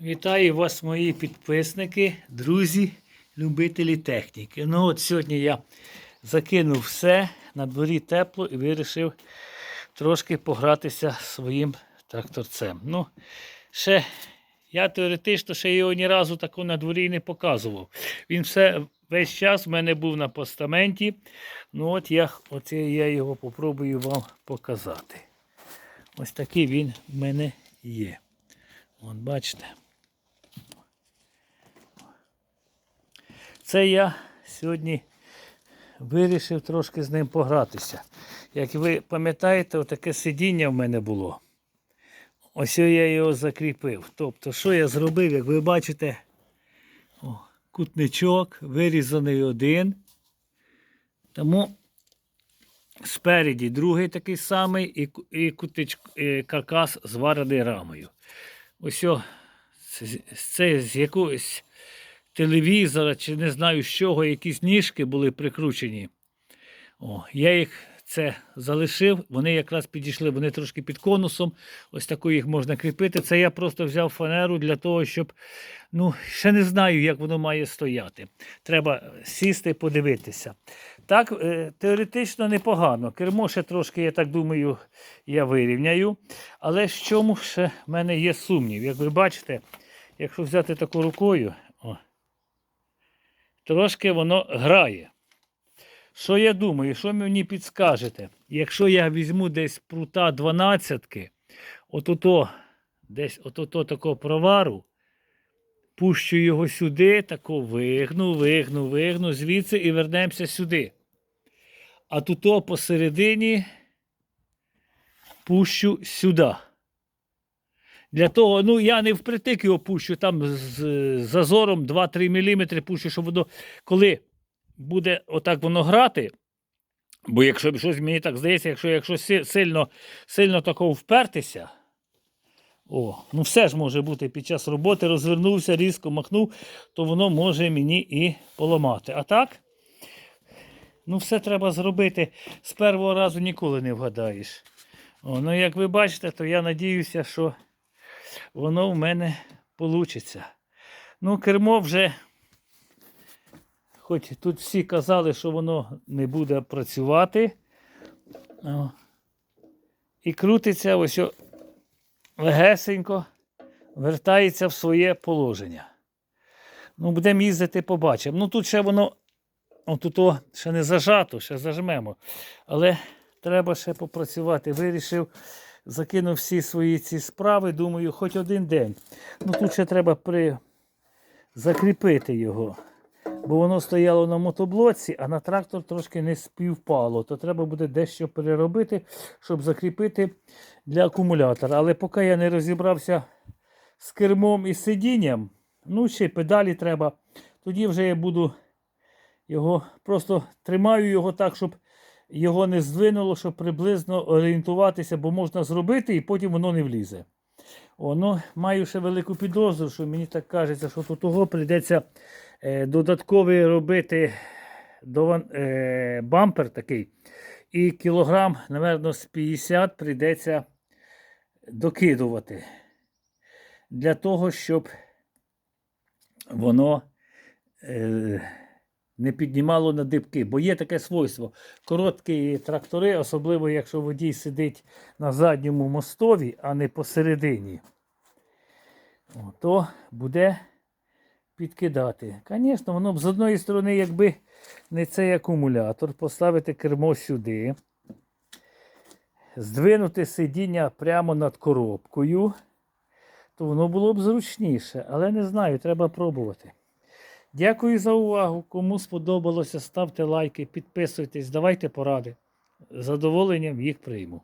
Вітаю вас, мої підписники, друзі, любителі техніки. Ну от сьогодні я закинув все, на дворі тепло і вирішив трошки погратися своїм тракторцем. Ну, ще я теоретично ще його ні разу тако на дворі не показував. Він все весь час в мене був на постаменті. Ну от я, оце я його попробую вам показати. Ось такий він в мене є. От бачите. Це я сьогодні вирішив трошки з ним погратися. Як ви пам'ятаєте, таке сидіння в мене було. Ось я його закріпив. Тобто, що я зробив, як ви бачите, о, кутничок, вирізаний один. Тому спереді другий такий самий і, і кутич, і каркас зварений рамою. Ось о, це, це з якогось телевізора чи не знаю з чого, якісь ніжки були прикручені. О, я їх це залишив, вони якраз підійшли, вони трошки під конусом. Ось таку їх можна кріпити. Це я просто взяв фанеру для того, щоб. Ну, ще не знаю, як воно має стояти. Треба сісти, подивитися. Так, е, теоретично непогано. Кермо ще трошки, я так думаю, я вирівняю. Але в чому ще в мене є сумнів? Як ви бачите, якщо взяти таку рукою, трошки воно грає. Що я думаю, що мені підскажете? Якщо я візьму десь прута 12, отото, десь отото такого провару, пущу його сюди, тако вигну, вигну, вигну, звідси і вернемося сюди. А тут посередині пущу сюди. Для того, ну я не впритик його пущу, там з зазором 2-3 мм пущу, щоб воно, коли буде отак воно грати. Бо якщо щось мені так здається, якщо, якщо сильно, сильно такого впертися, о, ну все ж може бути під час роботи, розвернувся, різко махнув, то воно може мені і поламати. А так, ну все треба зробити. З першого разу ніколи не вгадаєш. О, ну як ви бачите, то я надіюся, що воно в мене вийде. Ну, кермо вже, хоч тут всі казали, що воно не буде працювати. О. І крутиться ось легесенько, вертається в своє положення. Ну, будемо їздити, побачимо. Ну тут ще воно, отут ще не зажато, ще зажмемо. Але треба ще попрацювати. Вирішив, закинув всі свої ці справи, думаю, хоч один день. Ну тут ще треба при... закріпити його. Бо воно стояло на мотоблоці, а на трактор трошки не співпало. То треба буде дещо переробити, щоб закріпити для акумулятора. Але поки я не розібрався з кермом і сидінням, ну ще педалі треба. Тоді вже я буду його просто тримаю його так, щоб його не здвинуло, щоб приблизно орієнтуватися, бо можна зробити і потім воно не влізе. О, ну, маю ще велику підозру, що мені так кажеться, що тут того прийдеться е, додатковий робити дован- е, бампер такий. І кілограм, напевно, з 50 прийдеться докидувати. Для того, щоб воно е, не піднімало на дибки. Бо є таке свойство. Короткі трактори, особливо якщо водій сидить на задньому мостові, а не посередині, то буде підкидати. Звісно, воно б з одної сторони, якби не цей акумулятор, поставити кермо сюди, здвинути сидіння прямо над коробкою, то воно було б зручніше. Але не знаю, треба пробувати. Дякую за увагу. Кому сподобалося, ставте лайки, підписуйтесь, давайте поради. Задоволенням їх прийму.